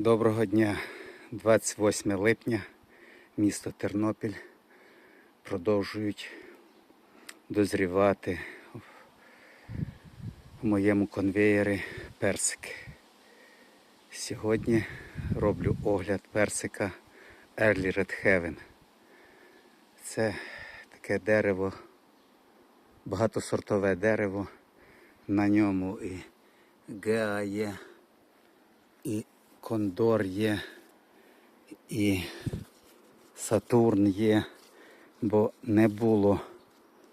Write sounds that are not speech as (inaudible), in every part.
Доброго дня, 28 липня, місто Тернопіль. Продовжують дозрівати в моєму конвеєрі персики. Сьогодні роблю огляд персика Early Red Heaven. Це таке дерево, багатосортове дерево. На ньому і геа є, і кондор є, і Сатурн є, бо не було,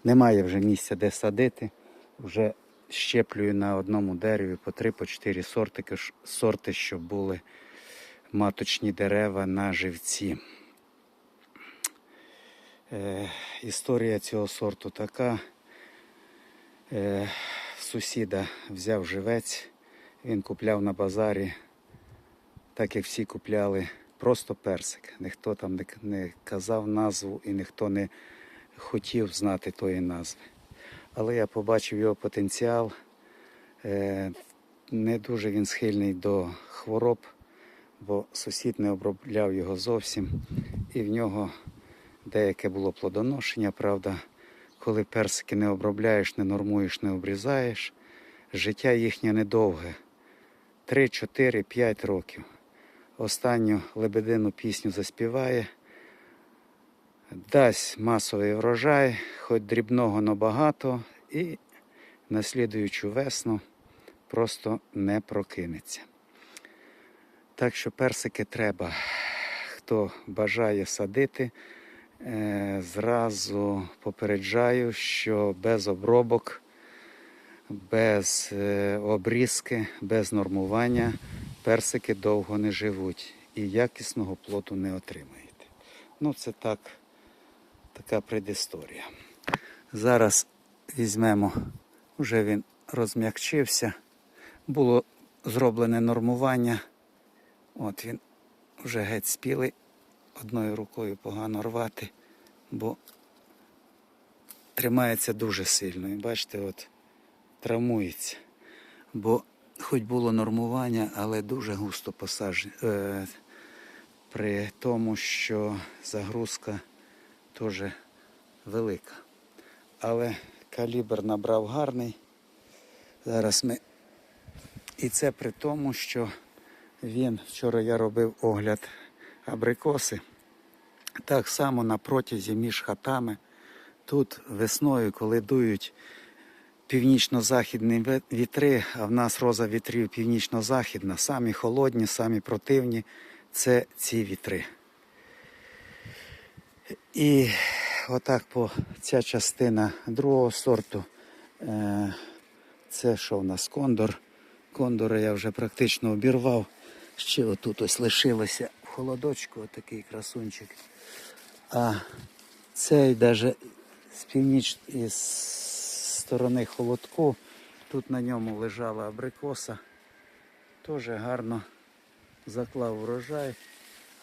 немає вже місця, де садити. Вже щеплюю на одному дереві по три, по чотири сорти, сорти, щоб були маточні дерева на живці. Е, історія цього сорту така. Е, сусіда взяв живець, він купляв на базарі, так як всі купляли, просто персик. Ніхто там не, казав назву і ніхто не хотів знати тої назви. Але я побачив його потенціал. Е, не дуже він схильний до хвороб, бо сусід не обробляв його зовсім. І в нього деяке було плодоношення, правда. Коли персики не обробляєш, не нормуєш, не обрізаєш, життя їхнє недовге. 3, 4, 5 років. Останню лебедину пісню заспіває, дасть масовий врожай, хоч дрібного, но багато, і на слідуючу весну просто не прокинеться. Так що персики треба, хто бажає садити, е, зразу попереджаю, що без обробок, без е, обрізки, без нормування персики довго не живуть і якісного плоду не отримаєте. Ну, це так, така предісторія. Зараз візьмемо, вже він розм'якчився. Було зроблене нормування. От він вже геть спілий. Одною рукою погано рвати, бо тримається дуже сильно. І бачите, от травмується. Бо хоч було нормування, але дуже густо посаджено. Е, при тому, що загрузка теж велика. Але калібр набрав гарний. Зараз ми. І це при тому, що він, вчора я робив огляд абрикоси. Так само на протязі між хатами. Тут весною, коли дують північно-західні вітри, а в нас роза вітрів північно-західна, самі холодні, самі противні це ці вітри. І отак по ця частина другого сорту. Е, це що в нас кондор. Кондора я вже практично обірвав. Ще отут ось лишилося в холодочку, отакий красунчик. А цей навіть з північ із сторони холодку. Тут на ньому лежала абрикоса. Теж гарно заклав урожай.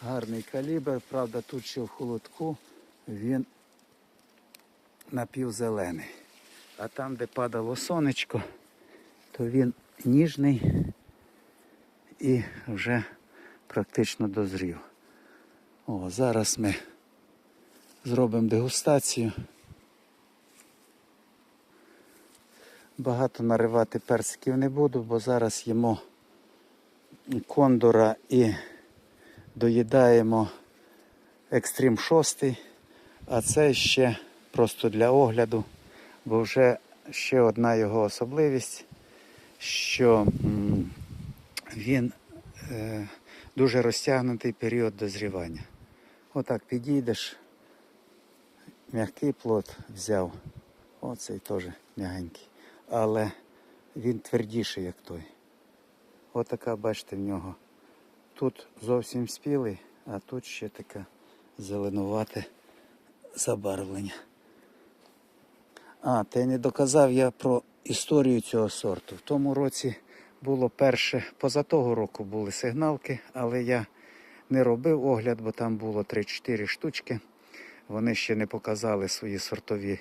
Гарний калібр. Правда, тут ще в холодку він напівзелений. А там, де падало сонечко, то він ніжний і вже практично дозрів. О, зараз ми зробимо дегустацію. Багато наривати персиків не буду, бо зараз їмо кондора і доїдаємо екстрім 6, а це ще просто для огляду, бо вже ще одна його особливість, що він е, дуже розтягнутий період дозрівання. Отак підійдеш, м'який плод взяв, оцей теж м'ягенький, але він твердіший, як той. Отака, бачите, в нього. Тут зовсім спілий, а тут ще таке зеленувате забарвлення. А, й не доказав я про історію цього сорту. В тому році було перше, поза того року були сигналки, але я не робив огляд, бо там було 3-4 штучки. Вони ще не показали свої сортові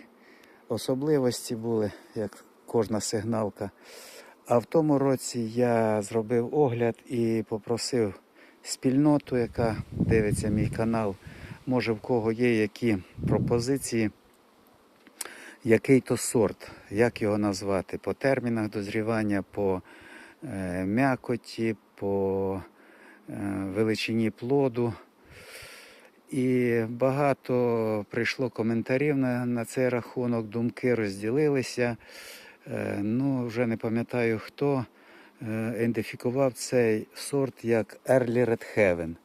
особливості були, як кожна сигналка. А в тому році я зробив огляд і попросив спільноту, яка дивиться мій канал. Може в кого є які пропозиції, який то сорт, як його назвати, по термінах дозрівання, по е, м'якоті, по е, величині плоду. І багато прийшло коментарів на, на цей рахунок, думки розділилися. Е, ну, вже не пам'ятаю хто е, ідентифікував цей сорт як Early Red Heaven.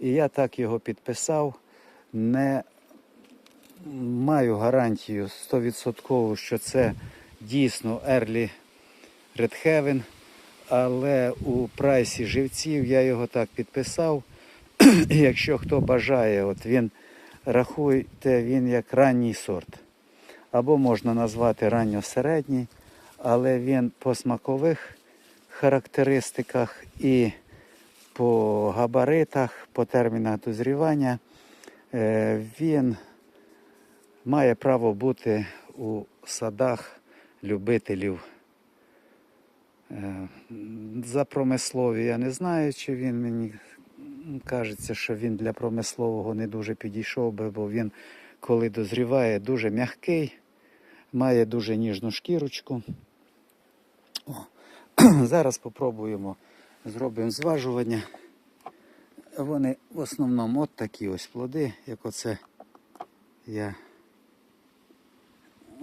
І я так його підписав. Не маю гарантію 100%, що це дійсно Early Red Heaven, але у прайсі живців я його так підписав. (clears throat) Якщо хто бажає, от він рахуйте, він як ранній сорт. Або можна назвати ранньо-середній, але він по смакових характеристиках і по габаритах, по термінах дозрівання, е, він має право бути у садах любителів. Е, За промислові я не знаю, чи він мені кажеться, що він для промислового не дуже підійшов би, бо він, коли дозріває, дуже м'який, має дуже ніжну шкірочку. О. (clears throat) Зараз спробуємо, зробимо зважування. Вони в основному от такі ось плоди, як оце я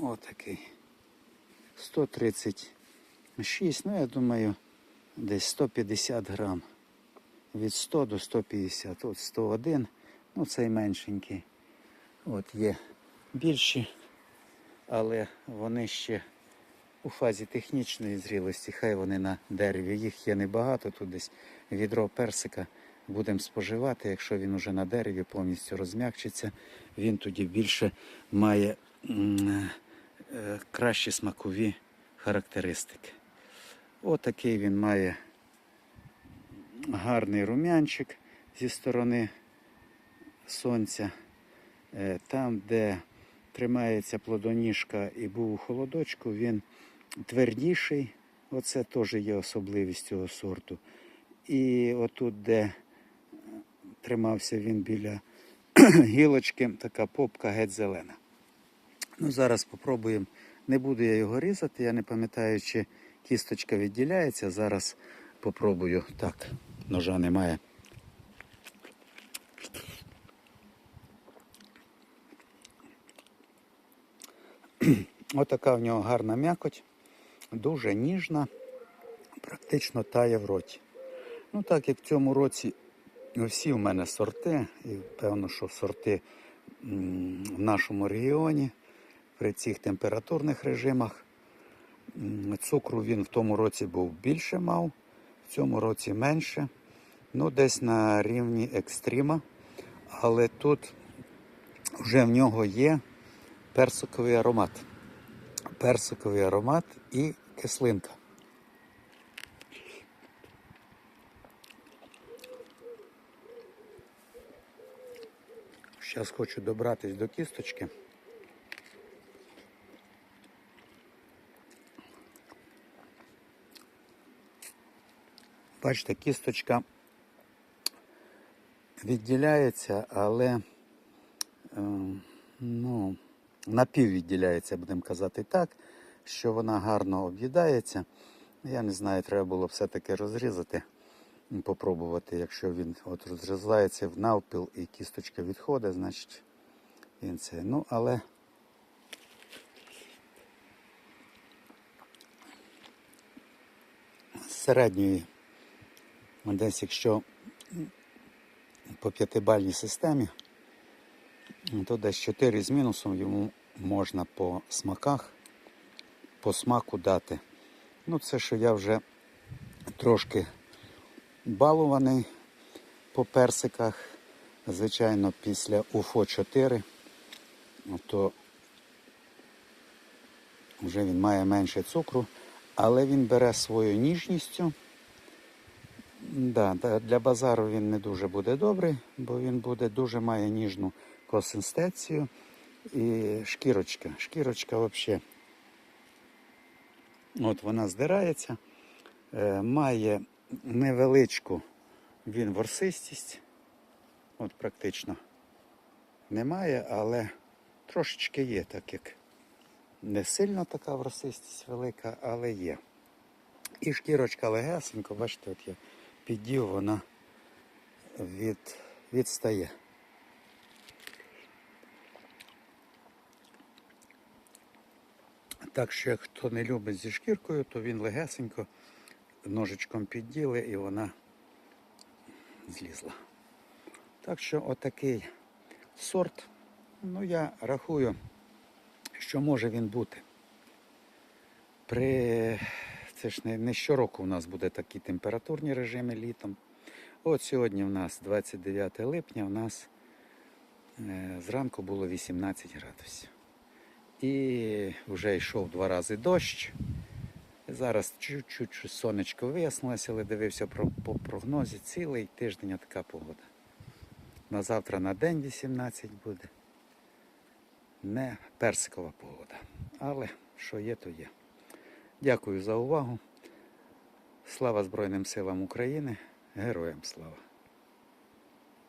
отакий. 136, ну я думаю, десь 150 грам. Від 100 до 150. От 101, ну цей меншенький. От є більші, але вони ще у фазі технічної зрілості, хай вони на дереві. Їх є небагато, тут десь відро персика будемо споживати. Якщо він уже на дереві повністю розм'якчиться, він тоді більше має е, кращі смакові характеристики. Отакий він має гарний рум'янчик зі сторони сонця. Е, Там, де тримається плодоніжка і був у холодочку, він твердіший. Оце теж є особливість цього сорту. І отут, де тримався він біля (clears throat) гілочки, така попка геть зелена. Ну, зараз спробуємо. Не буду я його різати, я не пам'ятаю, чи кісточка відділяється. Зараз попробую. Так, ножа немає. Отака в нього гарна м'якоть, дуже ніжна, практично тає в роті. Ну, так як в цьому році всі в мене сорти, і певно, що сорти в нашому регіоні при цих температурних режимах. Цукру він в тому році був більше мав, в цьому році менше. Ну, десь на рівні екстріма. Але тут вже в нього є персиковий аромат. Персиковий аромат і кислинка. Зараз хочу добратись до кісточки. Бачите, кісточка відділяється, але е, ну, напіввідділяється, будемо казати так, що вона гарно об'їдається. Я не знаю, треба було все-таки розрізати, попробувати. Якщо він от розрізається в навпіл і кісточка відходить, значить він це. Ну, але з середньої, десь якщо по п'ятибальній системі, то десь 4 з мінусом йому можна по смаках, по смаку дати. Ну, це що я вже трошки балований по персиках. Звичайно, після УФО 4, то вже він має менше цукру, але він бере свою ніжністю. Да, для базару він не дуже буде добрий, бо він буде дуже має ніжну консистенцію і шкірочка. Шкірочка взагалі. От вона здирається, е, має невеличку Він ворсистість. От практично немає, але трошечки є, так як не сильно така ворсистість велика, але є. І шкірочка легесенько, бачите, от я піддів, вона від, відстає. Так що, хто не любить зі шкіркою, то він легесенько ножичком підділи і вона злізла. Так що отакий сорт, ну я рахую, що може він бути. При... Це ж не, не щороку у нас буде такі температурні режими літом. От сьогодні у нас 29 липня, у нас е, зранку було 18 градусів. І вже йшов два рази дощ. Зараз чуть-чуть сонечко вияснилося, але дивився про, по прогнозі цілий тиждень така погода. На завтра на день 18 буде. Не персикова погода. Але що є, то є. Дякую за увагу. Слава Збройним силам України. Героям слава!